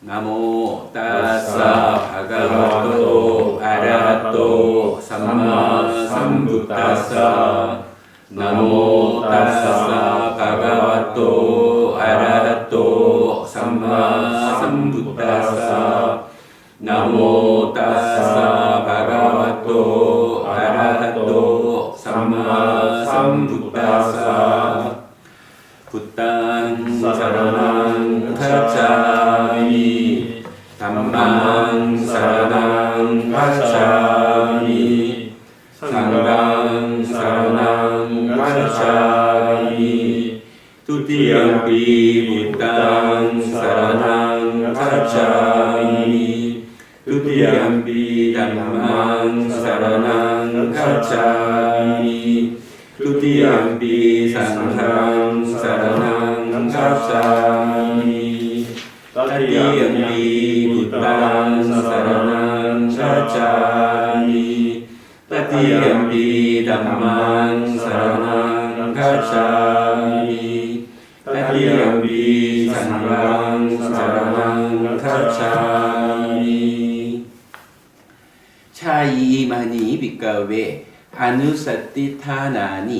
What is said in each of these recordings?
나모 따사 바가와토 아라하토 삼마 삼부타사 나모 따 tutiyampi buddhang saranang gacchami tutiyampi dhammang saranang gacchami tutiyampi sanghang saranang gacchami tatiyampi buddhang saranang gacchami tatiyampi dhammang saranang gacchami 두티양피 부땅 사랑ang 가짜미 두티양피 담망 사랑ang 가짜미 Tutiyampi sanghang saranang gacchami Tatiyampi buddhang saranang gacchami Tatiyampi dhammang saranang gacchami Tatiyampi sanghang saranang gacchami 차이마니 빗가වේ 아누사티타나니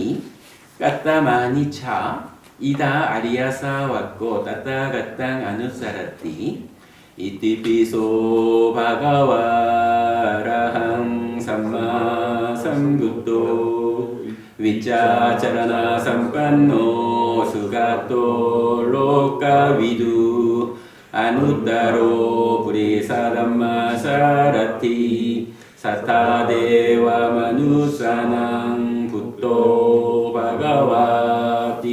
까따마니 차 이다 아리아사 왔고 따따가땅 아누사라띠 이티피소 바가와라항 삼마 삼부토 위짜자라나 삼빤노 수가토 로카위두 아누따로 브리사담마 사라티 사타데와 마누사낭 붓도 바가와티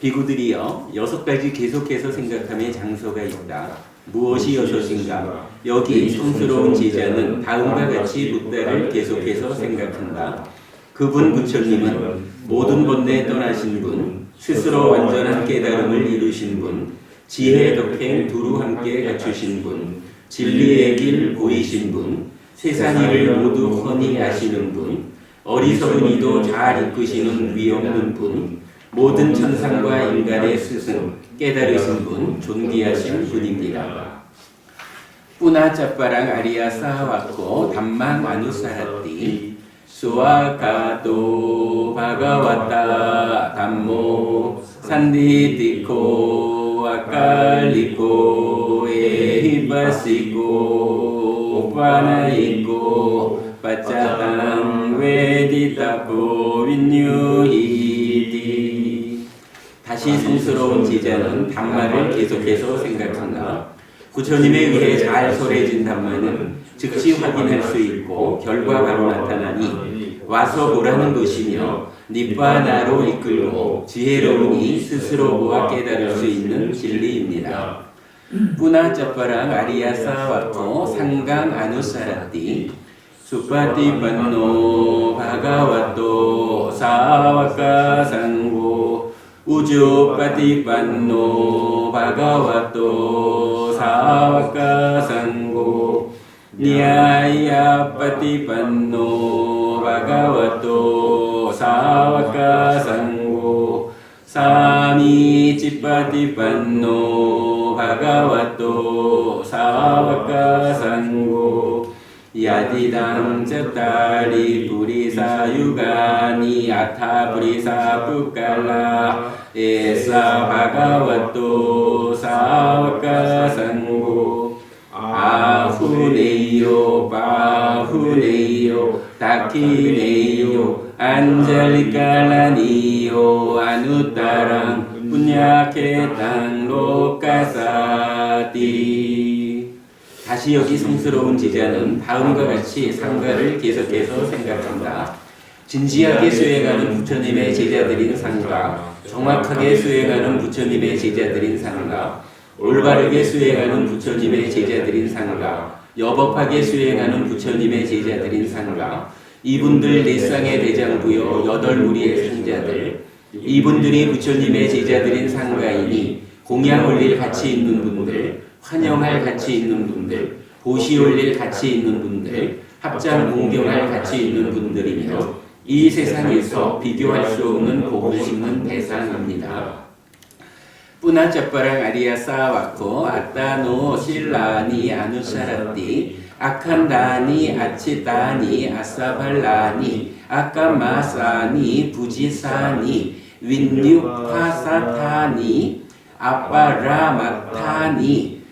비구들이여 여섯 가지 계속해서 생각함의 장소가 있다. 무엇이 여섯인가? 여기 성스러운 제자는 다음과 같이 붓다를 계속해서 생각한다. 그분 부처님은 모든 번뇌 떠나신 분, 스스로 완전한 깨달음을 이루신 분, 지혜 덕행 두루 함께 갖추신 분, 진리의 길 보이신 분, 세상 일을 모두 훤히 아시는 분, 어리석은 이도 잘 이끄시는 위없는 분, 모든 천상과 인간의 스승, 깨달으신 분, 존귀하신 분입니다. 뿌나 짜빠랑 아리아 사와코 담망 아누사라띠 수아카도 바가와타 담모 산디티코 아칼리코 에히바시코 오파나이코 빠짜당 웨디타코 윈유히디 다시 성스러운 제자는 담마를 계속해서 생각한다. 부처님에 의해 잘 설해진 담마는 즉시 확인할 수 있고 결과바로 나타나니 와서 보라는 것이며 니바나로 이끌고 지혜로우니 스스로 보아 깨달을 수 있는 진리입니다. 뿌나 짜빠랑 아리아 사와토 상강 아누사라띠 수파티 반노 바가와토 사와카 상고 우주 파티 반노 바가와토 사와카 상고 ภะคะวะโตสาวกสังโฆสามีจิปติปันโนภะคะวะโตสาวกสังโฆยาติดังจตาริปุริสายุกานิอัฏฐาปุริสาปุกัลลาเอสาภะคะวะโตสาวกสังโฆอาภูเลโยปาภูเล 탄 로카사티. 다시 여기 성스러운 제자는 다음과 같이 상가를 계속해서 생각한다. 진지하게 수행하는 부처님의 제자들인 상가, 정확하게 수행하는 부처님의 제자들인 상가, 올바르게 수행하는 부처님의 제자들인 상가, 여법하게 수행하는 부처님의 제자들인 상가, 이분들 일상의 대장부여 여덟 무리의 상자들, 이분들이 부처님의 제자들인 상가이니 공양 올릴 가치 있는 분들, 환영할 가치 있는 분들, 보시 올릴 가치 있는 분들, 합장 공경할 가치 있는 분들이며 이 세상에서 비교할 수 없는 복을 심는 대상입니다. 뿌나자빠랑 아리아사 왔고 아따노 실라니 아누사라띠 아칸다니 아치다니 아사발라니 아까마사니 부지사니 윈뉴파사타니 아빠라마타니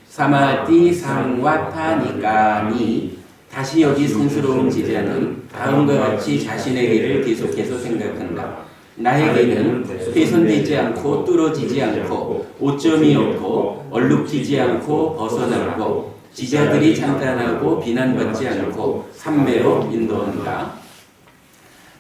사마디 상와타니까니 다시 여기 성스러운 제자는 다음과 같이 자신의 길을 계속해서 생각한다. 나에게는 훼손되지 않고 뚫어지지 않고 오점이 없고 얼룩지지 않고 벗어나고 지자들이 찬탄하고 비난받지 않고 삼매로 인도한다.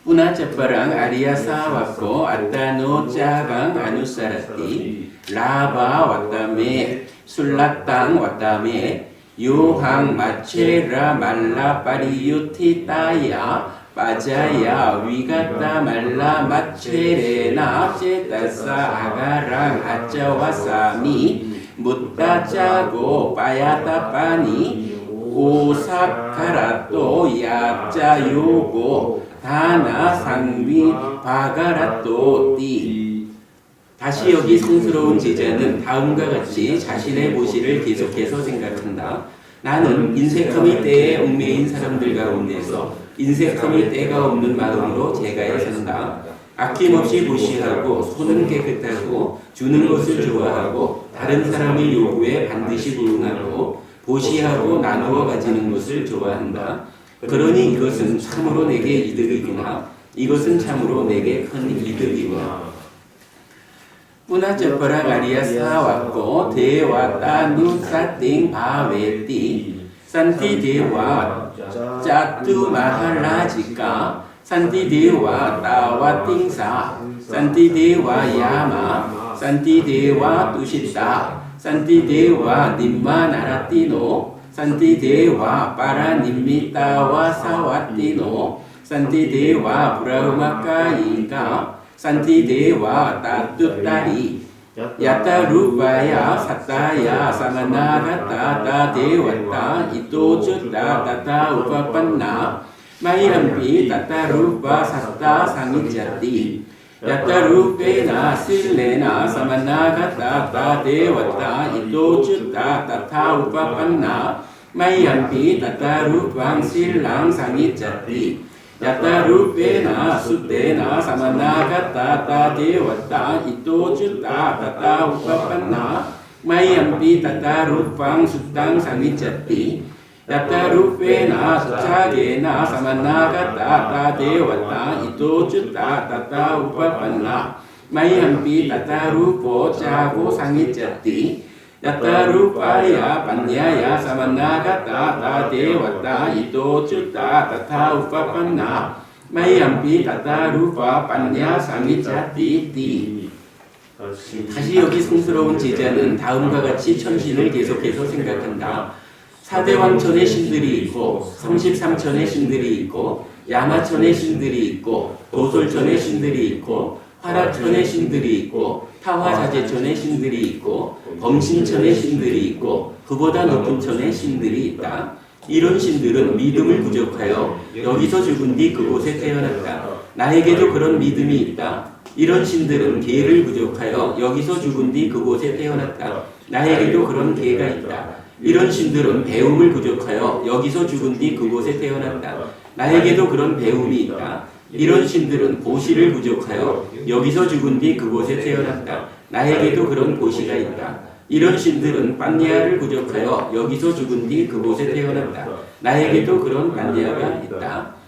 뿌나짜빠랑 아리아사 왔고 아따노 짜강 아누사라띠 라바 왔다메 술라땅 왔다메 요항 마체라 말라 파리유티 따야 빠자야 위가따 말라 마체레나 제따사 아가랑 아짜와사미 묻다짜고 빠야따빠니 오사카라또 야짜요고 다나 상위 바가라또 띠 다시 여기 성스러운 제자는 다음과 같이 자신의 모시를 계속해서 생각한다. 나는 인색함의 때에 얽매인 사람들 가운데서 인색함의 때가 없는 마음으로 제가에 산다. 아낌없이 무시하고 손은 깨끗하고 주는 것을 좋아하고 다른 사람의 요구에 반드시 부응하고 보시하고 나누어 가지는 것을 좋아한다. 그러니 이것은 참으로 내게 이득이구나. 이것은 참으로 내게 큰 이득이구나. 뿌나쩌퍼라 가리아 사왔고 대와 따 누 사띵 바웨띠 산티 대와 짜뚜 마할라지까 산티 대와 따와 띵사 산티 대와 야마 산티 대와 tu시타 산티 대와 님마 나라띠노 산티 대와 파라님미타와 사와띠노 산티 대와 브라흐마카이가 산티 대와 따뚜따리 야타 루파야 사타야 사마나가타 타 데와타 이토주타 타타 우파판나 마이람피 타타 루파 사타 상이자티 야타 루페나 실레나 사마 나가타 타 데와타 이토주타 타타 우파판나 마이람피 타타 루팡 실 랑 상이자티 야타 루페나 수테나 사마나가타 타 데와타 이토주타 타타 우파판나 마이암피 타타 루팡 수땅 상위자티 야타 루페나 차게나 사마나가타 타 데와타 이토주타 타타 우파판나 마이암피 타타 루포 차고 상위자티 야타 루파야 반야야 사마나가타 타 데와타 이토주타 타타 우파판나 마이암피 타타 루파 반야 상위자티티 다시 여기 성스러운 제자는 다음과 같이 천신을 계속해서 생각한다. 사대왕천의 신들이 있고 33천의 신들이 있고 야마천의 신들이 있고 도솔천의 신들이 있고 화라천의 신들이 있고 타화자재천의 신들이 있고 범신천의 신들이 있고 그보다 높은 천의 신들이 있다. 이런 신들은 믿음을 부족하여 여기서 죽은 뒤 그곳에 태어났다. 나에게도 그런 믿음이 있다. 이런 신들은 개를 부족하여 여기서 죽은 뒤 그곳에 태어났다. 나에게도 그런 개가 있다. 이런 신들은 배움을 부족하여 여기서 죽은 뒤 그곳에 태어났다. 나에게도 그런 배움이 있다. 이런 신들은 보시를 부족하여 여기서 죽은 뒤 그곳에 태어났다. 나에게도 그런 보시가 있다. 이런 신들은 반야를 부족하여 여기서 죽은 뒤 그곳에 태어났다. 나에게도 그런 반야가 있다.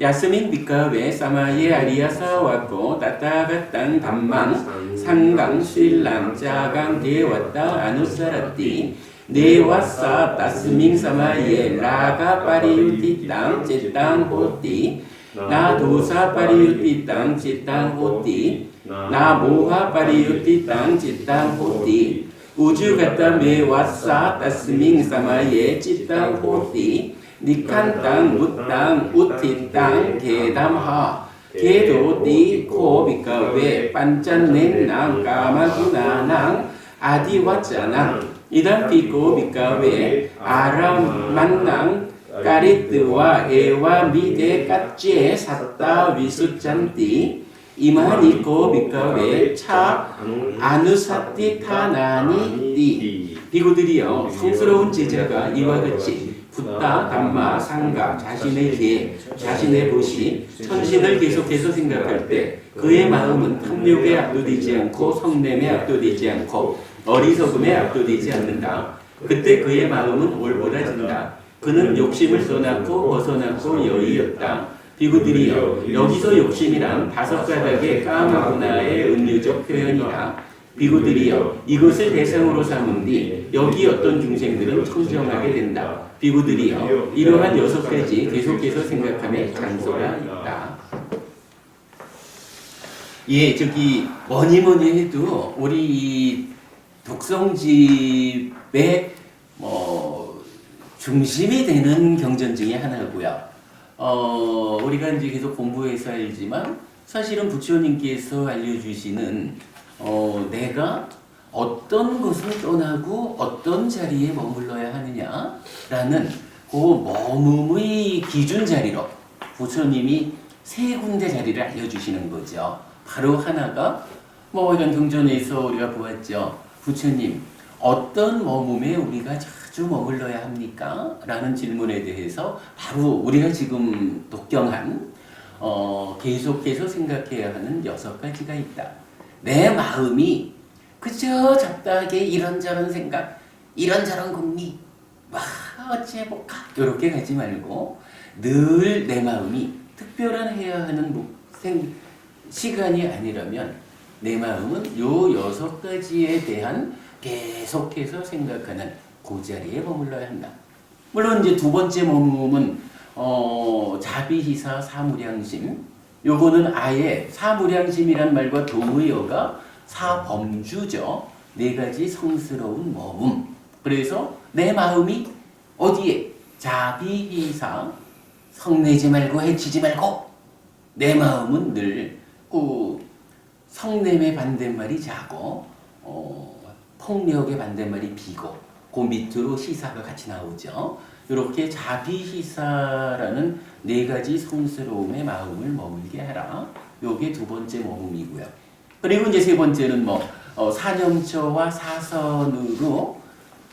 야스민 비카웨 사마예 아리아사 왔고 따따가땅 담망 상강 신랑 짜강 대왔다 아누사라띠 네와사 따스밍 사마예 라가 파리유티 땅 제땅 호띠 나 도사 파리유티 땅 제땅 호 띠나 모하 파리유티 땅 제땅 호띠 우주 갔다 메와사 따스밍 사마예 제땅 호띠 니칸 땅, 무땅, 우티 땅, 개담하 개도 띠코 비카웨 반짠넨낭 까마구나낭 아디와짜낭 이단 피고 비카웨 아람 만낭 까리뜨와 에와 미데 까찌에 샀다 위수짠띠 고 밑가에 차 아누사띠 타나니 띠 비구들이여 성스러운 제자가 이와 같이 붓다 담마 상가 자신의 계 자신의 도시 천신을 계속해서 생각할 때 그의 마음은 탐욕에 압도되지 않고 성냄에 압도되지 않고 어리석음에 압도되지 않는다 그때 그의 마음은 올바라진다 그는 욕심을 떠났고 벗어났고 여의였다 비구들이여 여기서 욕심이란 다섯 가닥의 까마구나의 은유적 표현이다 비구들이여 이것을 대상으로 삼은 뒤 여기 어떤 중생들은 청정하게 된다. 비구들이여 이러한 여섯 가지 계속해서 생각함에 장소가 있다. 예, 저기 뭐니 뭐니 해도 우리 이 독성집의 뭐 중심이 되는 경전 중에 하나고요. 어, 우리가 이제 계속 공부해서 알지만 사실은 부처님께서 알려주시는 어, 내가 어떤 것을 떠나고 어떤 자리에 머물러야 하느냐라는 그 머금의 기준 자리로 부처님이 세 군데 자리를 알려주시는 거죠. 바로 하나가 뭐 이런 경전에서 우리가 보았죠. 부처님 어떤 머금에 우리가 자주 머물러야 합니까? 라는 질문에 대해서 바로 우리가 지금 독경한 어, 계속해서 생각해야 하는 여섯 가지가 있다. 내 마음이 그저 잡다하게 이런저런 생각, 이런저런 궁리, 와 어찌 해볼까 이렇게 가지 말고 늘 내 마음이 특별한 해야 하는 목- 생, 시간이 아니라면 내 마음은 요 여섯 가지에 대한 계속해서 생각하는 그 자리에 머물러야 한다. 물론 이제 두 번째 머금은 어, 자비희사 사무량심 요거는 아예 사무량심이란 말과 동의어가 사범주죠. 네 가지 성스러운 머금. 그래서 내 마음이 어디에 자비희사 성내지 말고 해치지 말고 내 마음은 늘그 성냄의 반대말이 자고 어, 폭력의 반대말이 비고 그 밑으로 시사가 같이 나오죠. 이렇게 자비희사라는 네 가지 성스러움의 마음을 머물게 하라. 요게 두 번째 머금이고요. 그리고 이제 세 번째는 뭐 어, 사념처와 사선으로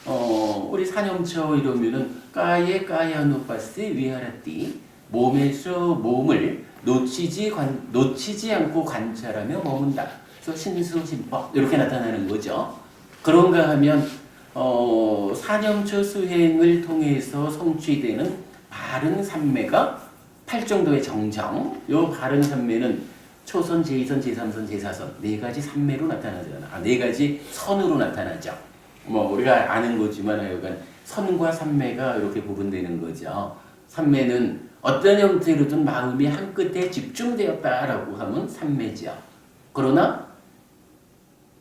어, 우리 사념처 이러면은 까예 까야누파스 위하라띠 몸에서 몸을 놓치지 관, 놓치지 않고 관찰하며 머문다. 그래서 신수신법 이렇게 나타나는 거죠. 그런가 하면 어, 사념처 수행을 통해서 성취되는 바른 삼매가 팔정도의 정정. 요 바른 삼매는 초선, 제2선, 제3선, 제4선 네 가지 삼매로 나타나잖아. 아, 네 가지 선으로 나타나죠. 뭐 우리가 아는 거지만 하여간 선과 삼매가 이렇게 구분되는 거죠. 삼매는 어떤 형태로든 마음이 한 끝에 집중되었다라고 하면 삼매죠. 그러나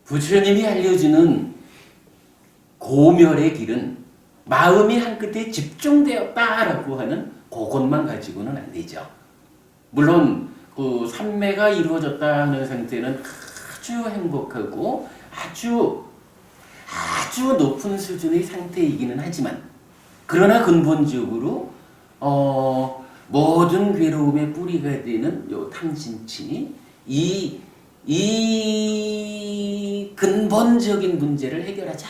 부처님이 알려주는 고멸의 길은 마음이 한 끝에 집중되었다라고 하는 그것만 가지고는 안 되죠. 물론 그 삼매가 이루어졌다 하는 상태는 아주 행복하고 아주 아주 높은 수준의 상태이기는 하지만 그러나 근본적으로 어, 모든 괴로움의 뿌리가 되는 요 탐진치 이, 이 근본적인 문제를 해결하자.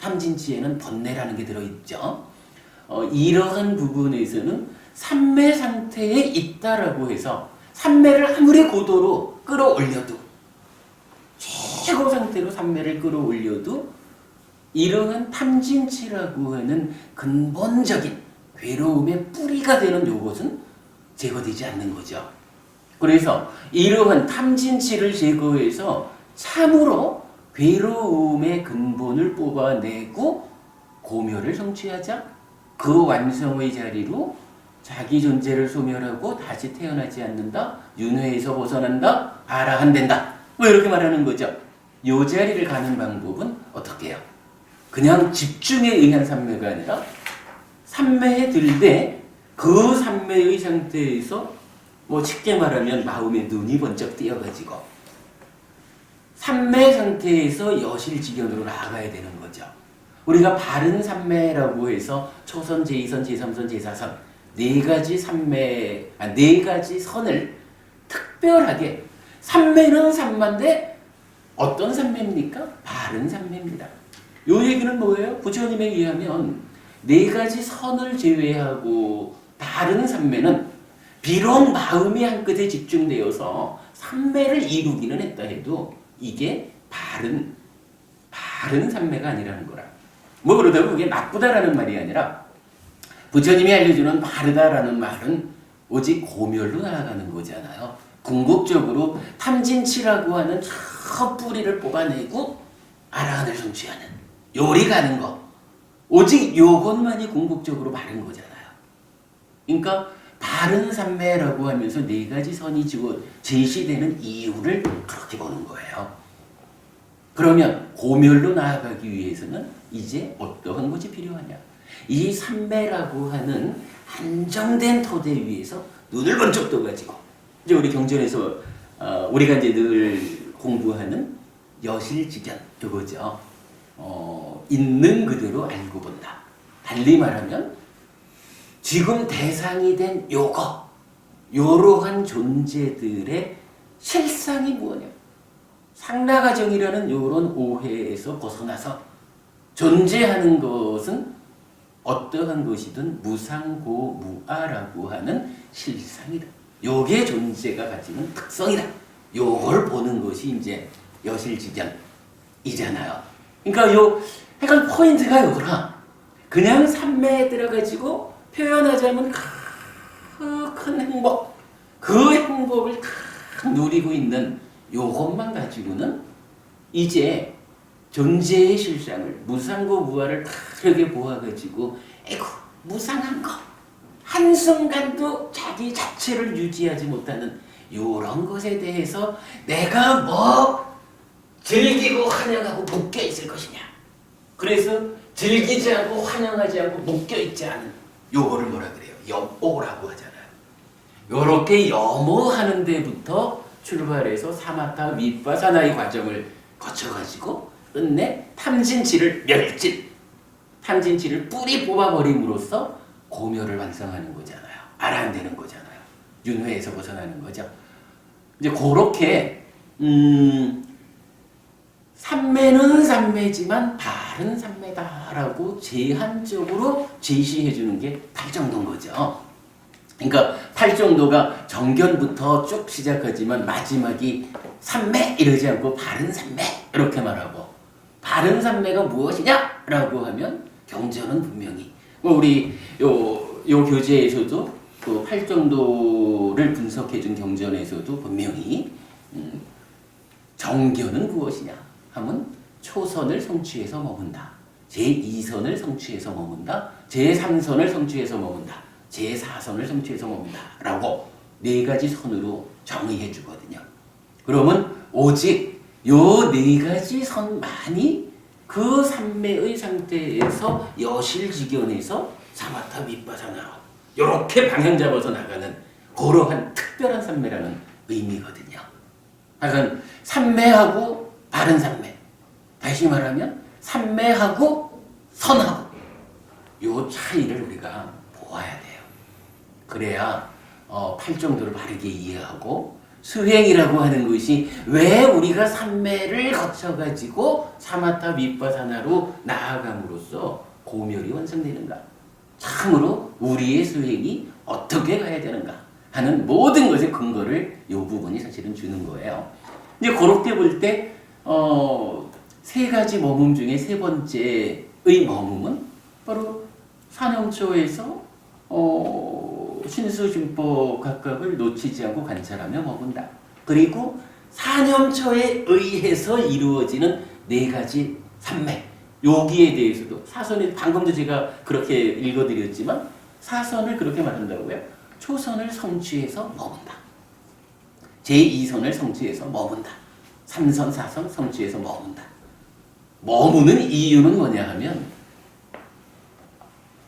탐진치에는 번뇌라는 게 들어있죠. 어, 이러한 부분에서는 삼매 상태에 있다라고 해서 삼매를 아무리 고도로 끌어올려도 최고 상태로 삼매를 끌어올려도 이러한 탐진치라고 하는 근본적인 괴로움의 뿌리가 되는 요것은 제거되지 않는 거죠. 그래서 이러한 탐진치를 제거해서 참으로 괴로움의 근본을 뽑아내고 고멸을 성취하자 그 완성의 자리로 자기 존재를 소멸하고 다시 태어나지 않는다 윤회에서 벗어난다 아라한된다 뭐 이렇게 말하는 거죠. 요 자리를 가는 방법은 어떻게 해요? 그냥 집중에 의한 삼매가 아니라 삼매에 들되 그 삼매의 상태에서 뭐 쉽게 말하면 마음의 눈이 번쩍 띄어가지고 삼매 상태에서 여실지견으로 나아가야 되는 거죠. 우리가 바른 삼매라고 해서 초선, 제2선, 제3선, 제4선 네 가지 삼매, 아, 네 가지 선을 특별하게 삼매는 삼만데 어떤 삼매입니까? 바른 삼매입니다. 요 얘기는 뭐예요? 부처님에 의하면 네 가지 선을 제외하고 다른 삼매는 비록 마음이 한 끝에 집중되어서 삼매를 이루기는 했다 해도 이게 바른 바른 삼매가 아니라는 거라. 뭐 그러다고 그게 나쁘다라는 말이 아니라 부처님이 알려주는 바르다라는 말은 오직 고멸로 나아가는 거잖아요. 궁극적으로 탐진치라고 하는 저 뿌리를 뽑아내고 아라한을 성취하는 요리 가는 거. 오직 요것만이 궁극적으로 바른 거잖아요. 그러니까 바른 삼매라고 하면서 네 가지 선이 지고 제시되는 이유를 그렇게 보는 거예요. 그러면 고멸로 나아가기 위해서는 이제 어떠한 것이 필요하냐? 이 삼매라고 하는 한정된 토대 위에서 눈을 번쩍 떠가지고 이제 우리 경전에서 어, 우리가 이제 늘 공부하는 여실지견 그거죠. 어, 있는 그대로 알고 본다. 달리 말하면 지금 대상이 된 요거 요러한 존재들의 실상이 무엇냐? 상나가정이라는 요런 오해에서 벗어나서 존재하는 것은 어떠한 것이든 무상고무아라고 하는 실상이다. 요게 존재가 가지는 특성이다. 요걸 보는 것이 이제 여실지견이잖아요. 그러니까 요 약간 포인트가 요거라. 그냥 삼매에 들어가지고 표현하자면 그 큰 행복, 그 행복을 크 누리고 있는 요것만 가지고는 이제 존재의 실상을 무상고 무아를 다르게 보아가지고 에고 무상한 거 한순간도 자기 자체를 유지하지 못하는 요런 것에 대해서 내가 뭐 즐기고 환영하고 묶여 있을 것이냐 그래서 즐기지 않고 환영하지 않고 묶여 있지 않은 요거를 뭐라 그래요? 염오라고 하잖아요. 요렇게 염오하는 데부터 출발해서 사마타 밑바사나의 과정을 거쳐가지고 끝내 탐진치를 멸진 탐진치를 뿌리 뽑아버림으로써 고멸을 완성하는 거잖아요. 아란되는 거잖아요. 윤회에서 벗어나는 거죠. 이제 그렇게 음 삼매는 삼매지만 바른 삼매다라고 제한적으로 제시해 주는 게 팔정도인 거죠. 그러니까 팔정도가 정견부터 쭉 시작하지만 마지막이 삼매 이러지 않고 바른 삼매 이렇게 말하고 바른 삼매가 무엇이냐라고 하면 경전은 분명히 뭐 우리 요 요 교재에서도 그 팔정도를 분석해 준 경전에서도 분명히 음, 정견은 무엇이냐 하면 초선을 성취해서 머문다. 제2선을 성취해서 머문다. 제3선을 성취해서 머문다. 제4선을 성취해서 머문다. 라고 네 가지 선으로 정의해 주거든요. 그러면 오직 요 네 가지 선만이 그 삼매의 상태에서 여실지견에서 사마타 밑바사나로 이렇게 방향 잡아서 나가는 그러한 특별한 삼매라는 의미거든요. 하여간 삼매하고 바른 삼매. 다시 말하면 삼매하고 선하고 요 차이를 우리가 보아야 돼요. 그래야 어, 팔정도를 바르게 이해하고 수행이라고 하는 것이 왜 우리가 삼매를 거쳐가지고 사마타 밑바사나로 나아감으로써 고멸이 완성되는가? 참으로 우리의 수행이 어떻게 가야 되는가 하는 모든 것의 근거를 이 부분이 사실은 주는 거예요. 이제 그렇게 볼 때, 어, 세 가지 머문 중에 세 번째의 머문은 바로 산영초에서 어, 신수준법 각각을 놓치지 않고 관찰하며 머문다. 그리고 산염초에 의해서 이루어지는 네 가지 산맥. 여기에 대해서도 사선이 방금도 제가 그렇게 읽어드렸지만 사선을 그렇게 말한다고요. 초선을 성취해서 머문다. 제2선을 성취해서 머문다. 3선, 4선 성취해서 머문다. 머무는 이유는 뭐냐 하면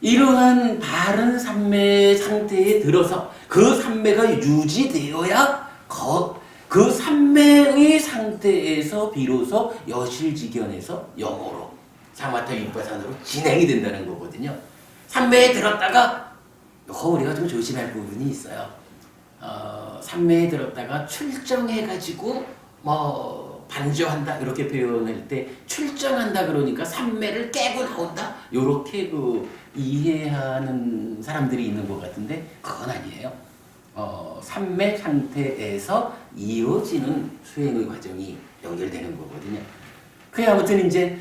이러한 바른 삼매 상태에 들어서 그 삼매가 유지되어야 거, 그 삼매의 상태에서 비로소 여실지견에서 영어로 사마타 육바산으로 진행이 된다는 거거든요. 삼매에 들었다가 이거 우리가 좀 조심할 부분이 있어요. 어, 산매에 들었다가 출정해가지고 뭐 반주한다 이렇게 표현할 때 출정한다 그러니까 산매를 깨고 나온다 이렇게 그 이해하는 사람들이 있는 것 같은데 그건 아니에요. 어, 산매 상태에서 이어지는 수행의 과정이 연결되는 거거든요. 그게 아무튼 이제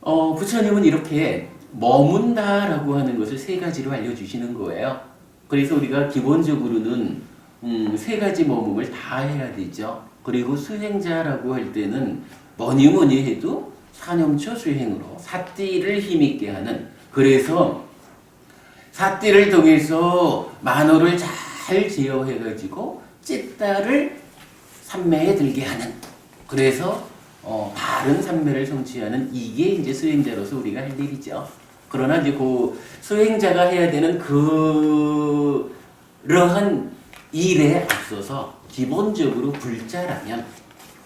어, 부처님은 이렇게 머문다라고 하는 것을 세 가지로 알려주시는 거예요. 그래서 우리가 기본적으로는 음, 세 가지 머금을 다 해야 되죠. 그리고 수행자라고 할 때는 뭐니 뭐니 해도 사념초 수행으로 사띠를 힘있게 하는 그래서 사띠를 통해서 만호를 잘 제어해가지고 찌따를 삼매에 들게 하는 그래서 어, 바른 삼매를 성취하는 이게 이제 수행자로서 우리가 할 일이죠. 그러나 이제 그 수행자가 해야 되는 그러한 일에 앞서서 기본적으로 불자라면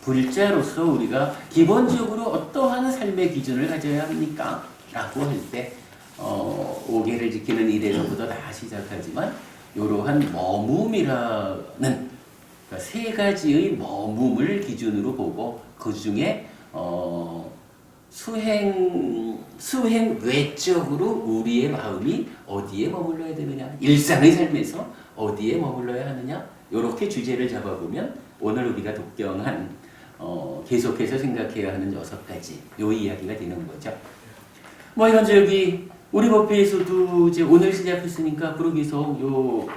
불자로서 우리가 기본적으로 어떠한 삶의 기준을 가져야 합니까? 라고 할때 어, 오계를 지키는 일에서부터 다 시작하지만 이러한 머뭄이라는 그러니까 세 가지의 머뭄을 기준으로 보고 그 중에 어, 수행 수행 외적으로 우리의 마음이 어디에 머물러야 되느냐 일상의 삶에서 어디에 머물러야 하느냐 이렇게 주제를 잡아보면 오늘 우리가 독경한 어, 계속해서 생각해야 하는 여섯 가지 요 이야기가 되는 거죠. 뭐 이런 저기 우리 법회에서도 이제 오늘 시작했으니까 앞으로 계속 요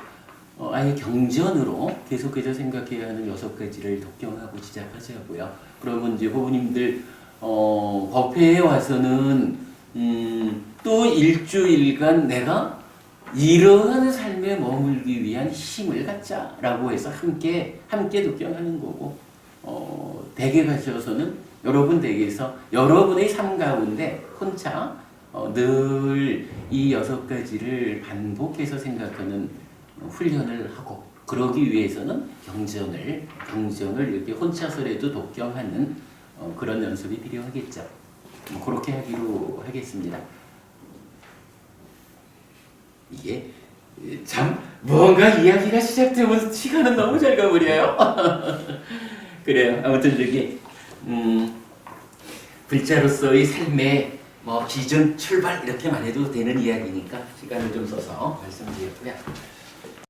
어, 아예 경전으로 계속해서 생각해야 하는 여섯 가지를 독경하고 시작하자고요. 그러면 이제 호부님들 어, 법회에 와서는 음, 또 일주일간 내가 이러한 삶에 머물기 위한 힘을 갖자라고 해서 함께 함께 독경하는 거고 어, 댁에 가셔서는 여러분 댁에서 여러분의 삶 가운데 혼자 어, 늘 이 여섯 가지를 반복해서 생각하는 훈련을 하고 그러기 위해서는 경전을 경전을 이렇게 혼자서라도 독경하는 어, 그런 연습이 필요하겠죠. 뭐 그렇게 하기로 하겠습니다. 이게 참 뭔가 이야기가 시작되면 시간은 너무 잘 가버려요. 그래요. 아무튼 저기 음, 불자로서의 삶의 뭐 기준 출발 이렇게만 해도 되는 이야기니까 시간을 좀 써서 말씀드렸고요.